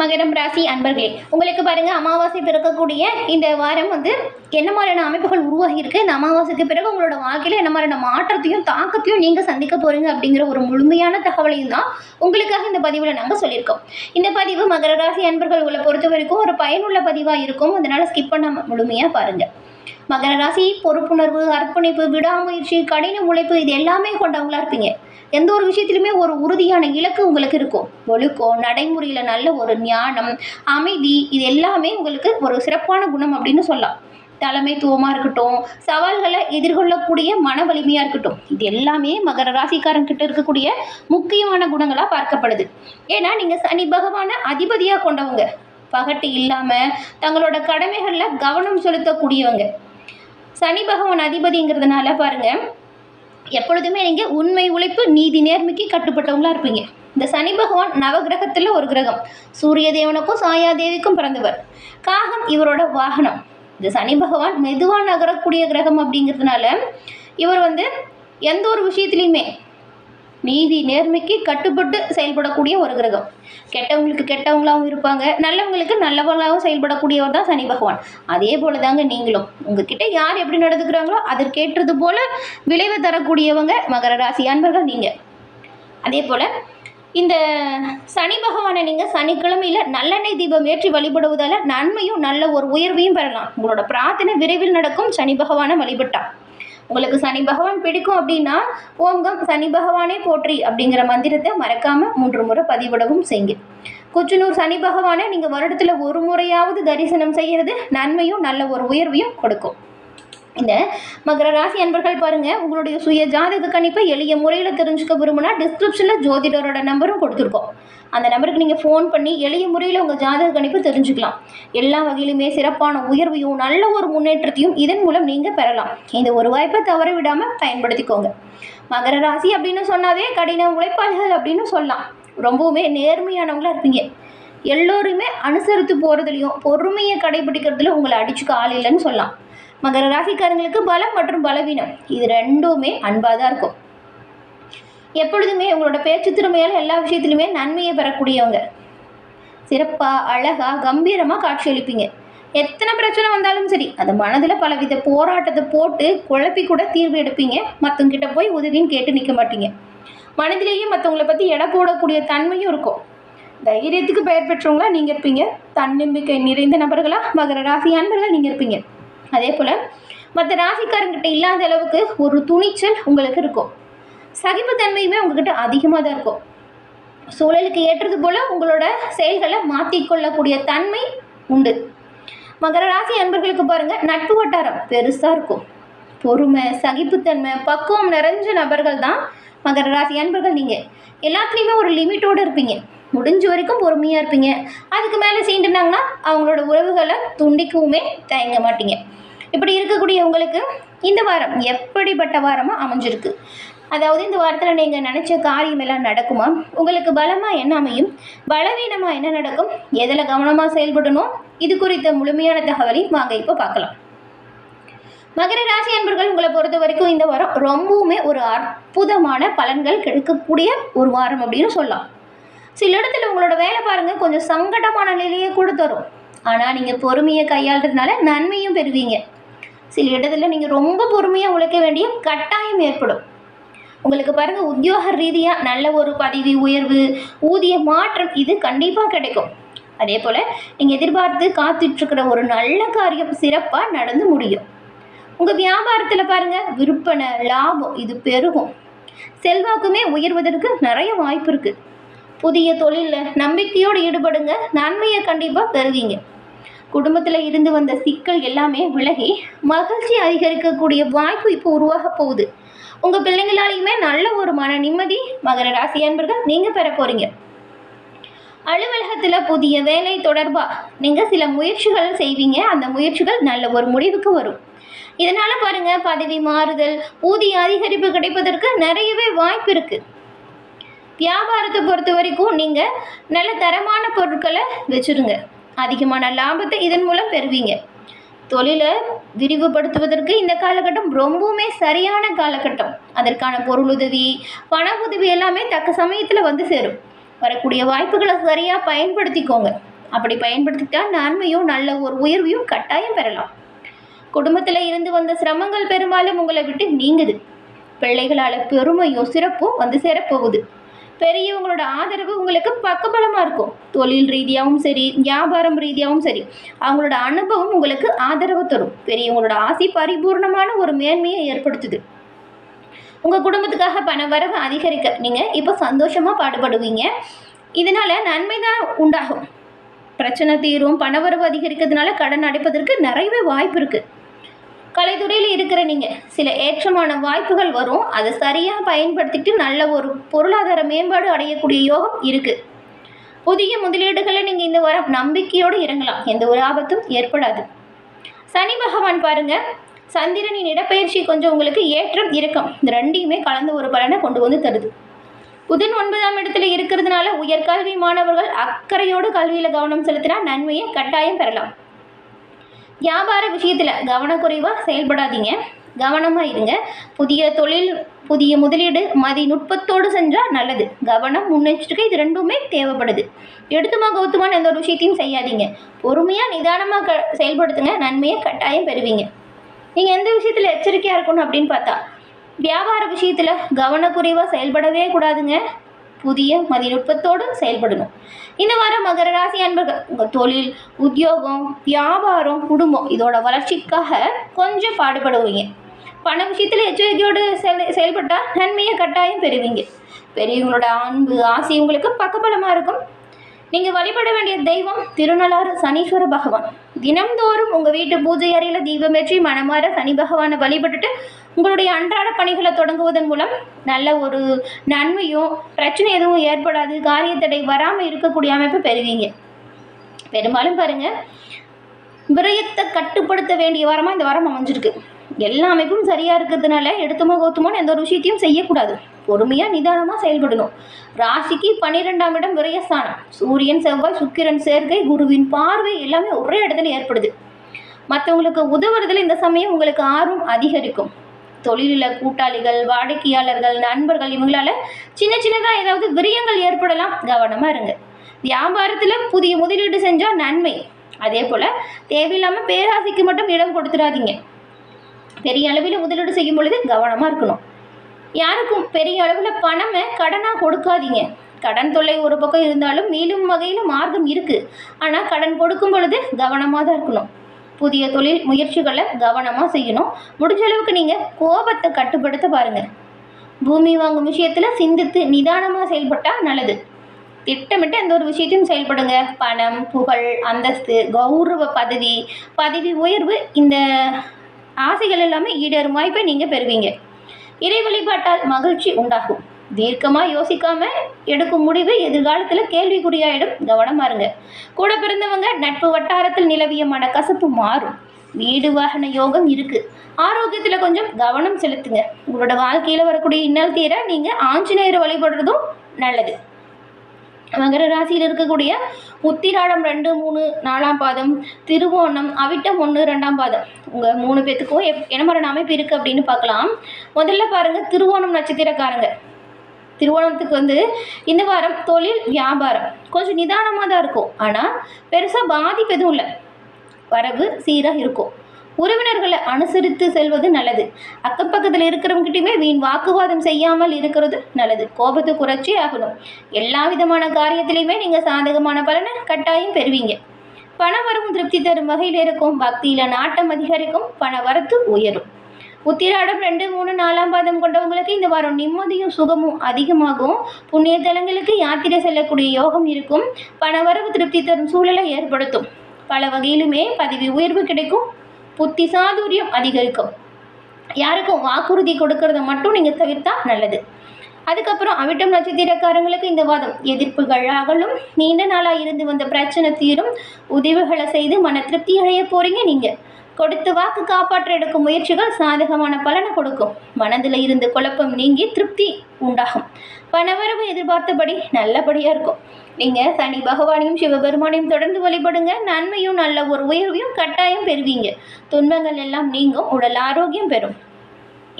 மகரம் ராசி அன்பர்களே உங்களுக்கு பாருங்க அமாவாசை பிறக்கக்கூடிய இந்த வாரம் வந்து என்ன மாதிரியான அமைப்புகள் உருவாகி இருக்கு? இந்த அமாவாசைக்கு பிறகு உங்களோட வாழ்க்கையில என்ன மாதிரியான மாற்றத்தையும் தாக்கத்தையும் நீங்க சந்திக்க போறீங்க அப்படிங்கிற ஒரு முழுமையான தகவலையும் தான் உங்களுக்காக இந்த பதிவில் நாங்கள் சொல்லியிருக்கோம். இந்த பதிவு மகர ராசி அன்பர்கள் உங்களை பொறுத்த வரைக்கும் ஒரு பயனுள்ள பதிவாக இருக்கும். அதனால ஸ்கிப் பண்ண முழுமையாக பாருங்க. மகர ராசி பொறுப்புணர்வு அர்ப்பணிப்பு விடாமுயற்சி கடின உழைப்பு இது எல்லாமே கொண்டவங்களா இருப்பீங்க. எந்த ஒரு விஷயத்திலுமே ஒரு உறுதியான இலக்கு உங்களுக்கு இருக்கும். ஒழுக்கம் நடைமுறையில் நல்ல ஒரு ஞானம் அமைதி இது எல்லாமே உங்களுக்கு ஒரு சிறப்பான குணம் அப்படின்னு சொல்லலாம். தலைமைத்துவமாக இருக்கட்டும் சவால்களை எதிர்கொள்ளக்கூடிய மன வலிமையாக இருக்கட்டும் இது எல்லாமே மகர ராசிக்காரங்கிட்ட இருக்கக்கூடிய முக்கியமான குணங்களாக பார்க்கப்படுது. ஏன்னா நீங்கள் சனி பகவான அதிபதியாக கொண்டவங்க. பகட்டு இல்லாமல் தங்களோட கடமைகளில் கவனம் செலுத்தக்கூடியவங்க. சனி பகவான் அதிபதிங்கிறதுனால பாருங்கள் எப்பொழுதுமே நீங்கள் உண்மை உழைப்பு நீதி நேர்மைக்கு கட்டுப்பட்டவங்களா இருப்பீங்க. இந்த சனி பகவான் நவகிரகத்தில் ஒரு கிரகம். சூரிய தேவனுக்கும் சாயா தேவிக்கும் பிறந்தவர். காகம் இவரோட வாகனம். இந்த சனி பகவான் மெதுவாக நகரக்கூடிய கிரகம் அப்படிங்கிறதுனால இவர் வந்து எந்த ஒரு விஷயத்துலையுமே நீதி நேர்மைக்கு கட்டுப்பட்டு செயல்படக்கூடிய ஒரு கிரகம். கெட்டவங்களுக்கு கெட்டவங்களாகவும் இருப்பாங்க. நல்லவங்களுக்கு நல்லவங்களாகவும் செயல்படக்கூடியவர் தான் சனி பகவான். அதே போல தாங்க நீங்களும். உங்ககிட்ட யார் எப்படி நடந்துக்கிறாங்களோ அதற்கேற்றது போல விளைவை தரக்கூடியவங்க மகர ராசி அன்பர்கள் நீங்கள் அதே போல் இந்த சனி பகவானை நீங்கள் சனிக்கிழமையில் நல்லெண்ணெய் தீபம் ஏற்றி வழிபடுவதால் நன்மையும் நல்ல ஒரு உயர்வையும் பெறலாம். உங்களோட பிரார்த்தனை விரைவில் நடக்கும். சனி பகவானை வழிபட்டான் உங்களுக்கு சனி பகவான் பிடிக்கும் அப்படின்னா ஓம்கம் சனி பகவானே போற்றி அப்படிங்கிற மந்திரத்தை மறக்காம மூன்று முறை பதிவிடவும் செய்யுங்க. குச்சனூர் சனி பகவானை நீங்கள் வருடத்தில் ஒரு முறையாவது தரிசனம் செய்கிறது நன்மையும் நல்ல ஒரு உயர்வையும் கொடுக்கும். இந்த மகர ராசி அன்பர்கள் பாருங்க உங்களுடைய சுய ஜாதக கணிப்பை எளிய முறையில் தெரிஞ்சுக்க விரும்புனா டிஸ்கிரிப்ஷனில் ஜோதிடரோட நம்பரும் கொடுத்துருக்கோம். அந்த நம்பருக்கு நீங்கள் ஃபோன் பண்ணி எளிய முறையில் உங்கள் ஜாதக கணிப்பு தெரிஞ்சுக்கலாம். எல்லா வகையிலுமே சிறப்பான உயர்வையும் நல்ல ஒரு முன்னேற்றத்தையும் இதன் மூலம் நீங்கள் பெறலாம். இந்த ஒரு வாய்ப்பை தவற விடாமல் பயன்படுத்திக்கோங்க. மகர ராசி அப்படின்னு சொன்னாவே கடின உழைப்பாளிகள் அப்படின்னு சொல்லலாம். ரொம்பவுமே நேர்மையானவங்களாக இருப்பீங்க. எல்லோருமே அனுசரித்து போகிறதுலையும் பொறுமையை கடைபிடிக்கிறதுல உங்களை அடிச்சுக்க ஆள் இல்லைன்னு சொல்லலாம். மகர ராசிக்காரங்களுக்கு பலம் மற்றும் பலவீனம். இது ரெண்டுமே அன்பாக தான் இருக்கும். எப்பொழுதுமே உங்களோட பேச்சு திறமையால் எல்லா விஷயத்துலையுமே நன்மையை பெறக்கூடியவங்க. சிறப்பாக அழகாக கம்பீரமாக காட்சியளிப்பீங்க எத்தனை பிரச்சனை வந்தாலும் சரி அது மனதில் பலவித போராட்டத்தை போட்டு குழப்பி கூட தீர்வு எடுப்பீங்க. மற்றவங்கிட்ட போய் உதவின்னு கேட்டு நிற்க மாட்டீங்க. மனதிலேயே மற்றவங்களை பற்றி எடை போடக்கூடிய தன்மையும் இருக்கும். தைரியத்துக்கு பெயர் பெற்றவங்களா நீங்கள் இருப்பீங்க. தன்னம்பிக்கை நிறைந்த நபர்களாக மகர ராசி அன்பர்களாக நீங்கள் இருப்பீங்க. அதே போல் மற்ற ராசிக்காரங்கிட்ட இல்லாத அளவுக்கு ஒரு துணிச்சல் உங்களுக்கு இருக்கும். சகிப்புத்தன்மையுமே உங்ககிட்ட அதிகமாக தான் இருக்கும். சூழலுக்கு ஏற்றது போல் உங்களோட செயல்களை மாற்றிக்கொள்ளக்கூடிய தன்மை உண்டு. மகர ராசி அன்பர்களுக்கு பாருங்கள் நட்பு வட்டாரம் பெருசாக இருக்கும். பொறுமை சகிப்புத்தன்மை பக்குவம் நிறைஞ்ச நபர்கள் தான் மகர ராசி அன்பர்கள் நீங்கள் எல்லாத்துலேயுமே ஒரு லிமிட்டோடு இருப்பீங்க. முடிஞ்ச வரைக்கும் பொறுமையாக இருப்பீங்க. அதுக்கு மேலே சீண்டுனாங்கன்னா அவங்களோட உறவுகளை துண்டிக்கவுமே தயங்க மாட்டீங்க. இப்படி இருக்கக்கூடிய உங்களுக்கு இந்த வாரம் எப்படிப்பட்ட வாரமாக அமைஞ்சிருக்கு? அதாவது இந்த வாரத்தில் நீங்கள் நினச்ச காரியம் எல்லாம் நடக்குமா? உங்களுக்கு பலமாக என்ன அமையும்? பலவீனமாக என்ன நடக்கும்? எதில் கவனமாக செயல்படணும்? இது குறித்த முழுமையான தகவலை வாங்க இப்போ பார்க்கலாம். மகர ராசி அன்பர்கள் உங்களை பொறுத்த வரைக்கும் இந்த வாரம் ரொம்பவுமே ஒரு அற்புதமான பலன்கள் கிடைக்கக்கூடிய ஒரு வாரம் அப்படின்னு சொல்லலாம். சில இடத்துல உங்களோட வேலை பாருங்கள் கொஞ்சம் சங்கடமான நிலையை கூட தரும். ஆனால் நீங்கள் பொறுமையை கையாளுறதுனால நன்மையும் பெறுவீங்க. சில இடத்துல நீங்கள் ரொம்ப பொறுமையாக உழைக்க வேண்டிய கட்டாயம் ஏற்படும். உங்களுக்கு பாருங்கள் உத்தியோக ரீதியாக நல்ல ஒரு பதவி உயர்வு ஊதிய மாற்றம் இது கண்டிப்பாக கிடைக்கும். அதே போல் நீங்கள் எதிர்பார்த்து காத்துட்ருக்கிற ஒரு நல்ல காரியம் சிறப்பாக நடந்து முடியும். உங்கள் வியாபாரத்தில் பாருங்கள் விற்பனை லாபம் இது பெருகும். செல்வாக்குமே உயர்வதற்கு நிறைய வாய்ப்பு இருக்குது புதிய தொழிலில் நம்பிக்கையோடு ஈடுபடுங்க நன்மையை கண்டிப்பாக பெறுவீங்க. குடும்பத்தில் இருந்து வந்த சிக்கல் எல்லாமே விலகி மகிழ்ச்சி அதிகரிக்கக்கூடிய வாய்ப்பு இப்போ உருவாக போகுது. உங்கள் பிள்ளைங்களாலையுமே நல்ல ஒரு மன நிம்மதி மகர ராசி அன்பர்கள் நீங்கள் பெற போகிறீங்க அலுவலகத்தில் புதிய வேலை தொடர்பாக நீங்கள் சில முயற்சிகள் செய்வீங்க. அந்த முயற்சிகள் நல்ல ஒரு முடிவுக்கு வரும். இதனால் பாருங்கள் பதவி மாறுதல் ஊதிய அதிகரிப்பு கிடைப்பதற்கு நிறையவே வாய்ப்பு இருக்குது வியாபாரத்தை பொறுத்த வரைக்கும் நீங்கள் நல்ல தரமான பொருட்களை வச்சுருங்க. அதிகமான லாபத்தை இதன் மூலம் பெறுவீங்க. தொழிலை விரிவுபடுத்துவதற்கு இந்த காலகட்டம் ரொம்பவுமே சரியான காலகட்டம். அதற்கான பொருளுதவி பண உதவி எல்லாமே தக்க சமயத்தில் வந்து சேரும். வரக்கூடிய வாய்ப்புகளை சரியாக பயன்படுத்திக்கோங்க. அப்படி பயன்படுத்திட்டால் நன்மையும் நல்ல ஒரு உயர்வையும் கட்டாயம் பெறலாம். குடும்பத்தில் இருந்து வந்த சிரமங்கள் பெரும்பாலும் உங்களை விட்டு நீங்குது. பிள்ளைகளால் பெருமையும் சிறப்பும் வந்து சேரப்போகுது. பெரியவங்களோட ஆதரவு உங்களுக்கு பக்கபலமாக இருக்கும். தொழில் ரீதியாகவும் சரி வியாபாரம் ரீதியாகவும் சரி அவங்களோட அனுபவம் உங்களுக்கு ஆதரவு தரும். பெரியவங்களோட ஆசை பரிபூர்ணமான ஒரு மேன்மையை ஏற்படுத்துது. உங்கள் குடும்பத்துக்காக பண வரவு அதிகரிக்க நீங்கள் இப்போ சந்தோஷமாக பாடுபடுவீங்க. இதனால் நன்மை தான் உண்டாகும். பிரச்சனை தீரும் பணவரவு அதிகரிக்கிறதுனால கடன் அடைப்பதற்கு நிறையவே வாய்ப்பு இருக்குது கலைத்துறையில் இருக்கிற நீங்கள் சில ஏற்றமான வாய்ப்புகள் வரும். அதை சரியாக பயன்படுத்திட்டு நல்ல ஒரு பொருளாதார மேம்பாடு அடையக்கூடிய யோகம் இருக்குது புதிய முதலீடுகளை நீங்கள் இந்த வாரம் நம்பிக்கையோடு இறங்கலாம். எந்த ஒரு ஆபத்தும் ஏற்படாது. சனி பகவான் பாருங்கள் சந்திரனின் இடப்பெயர்ச்சி கொஞ்சம் உங்களுக்கு ஏற்றம் இறக்கம். இந்த ரெண்டையுமே கலந்து ஒரு பலனை கொண்டு வந்து தருது. புதன் ஒன்பதாம் இடத்துல இருக்கிறதுனால உயர்கல்வி மாணவர்கள் அக்கறையோடு கல்வியில் கவனம் செலுத்தினா நன்மையை கட்டாயம் பெறலாம். வியாபார விஷயத்தில் கவனக்குறைவாக செயல்படாதீங்க. கவனமாக இருங்க. புதிய தொழில் புதிய முதலீடு மதி நுட்பத்தோடு செஞ்சால் நல்லது. கவனம் முன்னெச்சரிக்கை இது ரெண்டுமே தேவைப்படுது. எடுத்துமா கௌத்துமான எந்த ஒரு விஷயத்தையும் செய்யாதீங்க. பொறுமையாக நிதானமாக க செயல்படுத்துங்க. நன்மையை கட்டாயம் பெறுவீங்க. நீங்கள் எந்த விஷயத்தில் எச்சரிக்கையாக இருக்கணும் அப்படின்னு பார்த்தா வியாபார விஷயத்தில் கவனக்குறைவாக செயல்படவே கூடாதுங்க. புதிய மதிநுட்பத்தோடு செயல்படணும். இந்த வாரம் மகர ராசி அன்பர்கள் உங்கள் தொழில் உத்தியோகம் வியாபாரம் குடும்பம் இதோட வளர்ச்சிக்காக கொஞ்சம் பாடுபடுவீங்க. பண விஷயத்தில் எச்சரிக்கையோடு செயல் செயல்பட்டால் நன்மையை கட்டாயம் பெறுவீங்க. பெரியவங்களோட அன்பு ஆசை உங்களுக்கு பக்கபலமாக இருக்கும். நீங்கள் வழிபட வேண்டிய தெய்வம் திருநள்ளாறு சனீஸ்வர பகவான். தினம்தோறும் உங்கள் வீட்டு பூஜை அறையில் தீபமேற்றி மனமாற சனி பகவானை வழிபட்டுட்டு உங்களுடைய அன்றாட பணிகளை தொடங்குவதன் மூலம் நல்ல ஒரு நன்மையும் பிரச்சனை எதுவும் ஏற்படாது காரியத்தடை வராமல் இருக்கக்கூடிய அமைப்பு பெறுவீங்க. பெரும்பாலும் பாருங்கள் விரயத்தை கட்டுப்படுத்த வேண்டிய வாரமாக இந்த வாரம் அமைஞ்சிருக்கு. எல்லா அமைப்பும் சரியாக இருக்கிறதுனால எடுத்துமோ கௌத்துமோன்னு எந்த ஒரு விஷயத்தையும் செய்யக்கூடாது. பொறுமையாக நிதானமாக செயல்படணும். ராசிக்கு பன்னிரெண்டாம் இடம் விரயஸ்தானம். சூரியன் செவ்வாய் சுக்கிரன் சேர்க்கை குருவின் பார்வை எல்லாமே ஒரே இடத்துல ஏற்படுது. மற்றவங்களுக்கு உதவுறதுல இந்த சமயம் உங்களுக்கு ஆர்வம் அதிகரிக்கும். தொழிலில் கூட்டாளிகள் வாடிக்கையாளர்கள் நண்பர்கள் இவங்களால சின்ன சின்னதாக ஏதாவது விரியங்கள் ஏற்படலாம். கவனமாக இருங்க. வியாபாரத்தில் புதிய முதலீடு செஞ்சால் நன்மை. அதே போல் தேவையில்லாமல் பேராசைக்கு மட்டும் இடம் கொடுத்துடாதீங்க. பெரிய அளவில் முதலீடு செய்யும் பொழுது கவனமாக இருக்கணும். யாருக்கும் பெரிய அளவில் பணமை கடனாக கொடுக்காதீங்க. கடன் தொல்லை ஒரு பக்கம் இருந்தாலும் மீளும் வகையில் மார்க்கம் இருக்குது ஆனால் கடன் கொடுக்கும் பொழுது கவனமாக தான் இருக்கணும். புதிய தொழில் முயற்சிகளை கவனமாக செய்யணும். முடிஞ்ச அளவுக்கு நீங்கள் கோபத்தை கட்டுப்படுத்த பாருங்கள் பூமி வாங்கும் விஷயத்தில் சிந்தித்து நிதானமாக செயல்பட்டால் நல்லது. திட்டமிட்டு எந்த ஒரு விஷயத்தையும் செயல்படுங்க. பணம் புகழ் அந்தஸ்து கௌரவ பதவி பதவி உயர்வு இந்த ஆசைகள் எல்லாமே ஈடேறும் வாய்ப்பை நீங்கள் பெறுவீங்க. இறை வழிபாட்டால் மகிழ்ச்சி உண்டாகும். தீர்க்கமாக யோசிக்காம எடுக்கும் முடிவு எதிர்காலத்தில் கேள்விக்குறியாயிடும். கவனமாக இருங்க. கூட பிறந்தவங்க நட்பு வட்டாரத்தில் நிலவிய மனக்கசப்பு மாறும். வீடு வாகன யோகம் இருக்குது ஆரோக்கியத்தில் கொஞ்சம் கவனம் செலுத்துங்க. உங்களோட வாழ்க்கையில் வரக்கூடிய இன்னல் தீர நீங்கள் ஆஞ்சநேயரை வழிபடுறதும் நல்லது. மகர ராசியில் இருக்கக்கூடிய உத்திராடம் ரெண்டு மூணு நாலாம் பாதம் திருவோணம் அவிட்டம் ஒன்று ரெண்டாம் பாதம். உங்கள் மூணு பேத்துக்கும் எப் என்ன மாதிரி அமைப்பு இருக்குது அப்படின்னு பார்க்கலாம். முதல்ல பாருங்கள் திருவோணம் நட்சத்திரக்காரங்க. திருவோணத்துக்கு வந்து இந்த வாரம் தொழில் வியாபாரம் கொஞ்சம் நிதானமாக தான் இருக்கும். ஆனால் பெருசாக பாதிப்பு எதுவும் இல்லை. வரவு சீராக இருக்கும். உறவினர்களை அனுசரித்து செல்வது நல்லது. அக்கம் பக்கத்தில் இருக்கிறவங்ககிட்டயுமே வீண் வாக்குவாதம் செய்யாமல் இருக்கிறது நல்லது. கோபத்தை குறைச்சி ஆகணும். எல்லா விதமான காரியத்திலையுமே நீங்கள் சாதகமான பலனை கட்டாயம் பெறுவீங்க. பண வரவும் திருப்தி தரும் வகையில் இருக்கும். பக்தியில் நாட்டம் அதிகரிக்கும். பண வரத்து உயரும். உத்திராடம் ரெண்டு மூணு நாலாம் பாதம் கொண்டவங்களுக்கு இந்த வாரம் நிம்மதியும் சுகமும் அதிகமாகும். புண்ணிய தலங்களுக்கு யாத்திரை செல்லக்கூடிய யோகம் இருக்கும். பணவரவு திருப்தி தரும் சூழலை ஏற்படுத்தும். பல வகையிலுமே பதவி உயர்வு கிடைக்கும். புத்தி சாதுரியம் அதிகரிக்கும். யாருக்கும் வாக்குறுதி கொடுக்கறத மட்டும் நீங்கள் தவிர்த்தா நல்லது. அதுக்கப்புறம் அவிட்டம் நட்சத்திரக்காரங்களுக்கு இந்த வாதம். எதிர்ப்புகள் அகலும். நீண்ட நாளாக இருந்து வந்த பிரச்சனை தீரும். உதவிகளை செய்து மன திருப்தி அடைய போகிறீங்க நீங்கள் கொடுத்து வாக்கு காப்பாற்ற எடுக்கும் முயற்சிகள் சாதகமான பலனை கொடுக்கும். மனதில் இருந்து குழப்பம் நீங்கி திருப்தி உண்டாகும். பணவரவு எதிர்பார்த்தபடி நல்லபடியாக இருக்கும். நீங்கள் சனி பகவானையும் சிவபெருமானையும் தொடர்ந்து வழிபடுங்க. நன்மையும் நல்ல ஒரு உயர்வையும் கட்டாயம் பெறுவீங்க. துன்பங்கள் எல்லாம் நீங்கும். உடல் ஆரோக்கியம் பெறும்.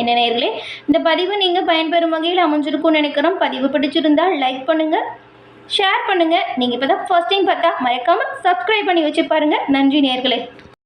என்ன நேர்களே இந்த பதிவு நீங்கள் பயன்பெறும் வகையில் அமைஞ்சிருக்கும்னு நினைக்கிறோம். பதிவு பிடிச்சிருந்தால் லைக் பண்ணுங்கள் ஷேர் பண்ணுங்கள் நீங்கள் இப்போ தான் ஃபர்ஸ்ட் டைம் பார்த்தா மறக்காமல் சப்ஸ்கிரைப் பண்ணி வச்சு பாருங்கள் நன்றி நேர்களே.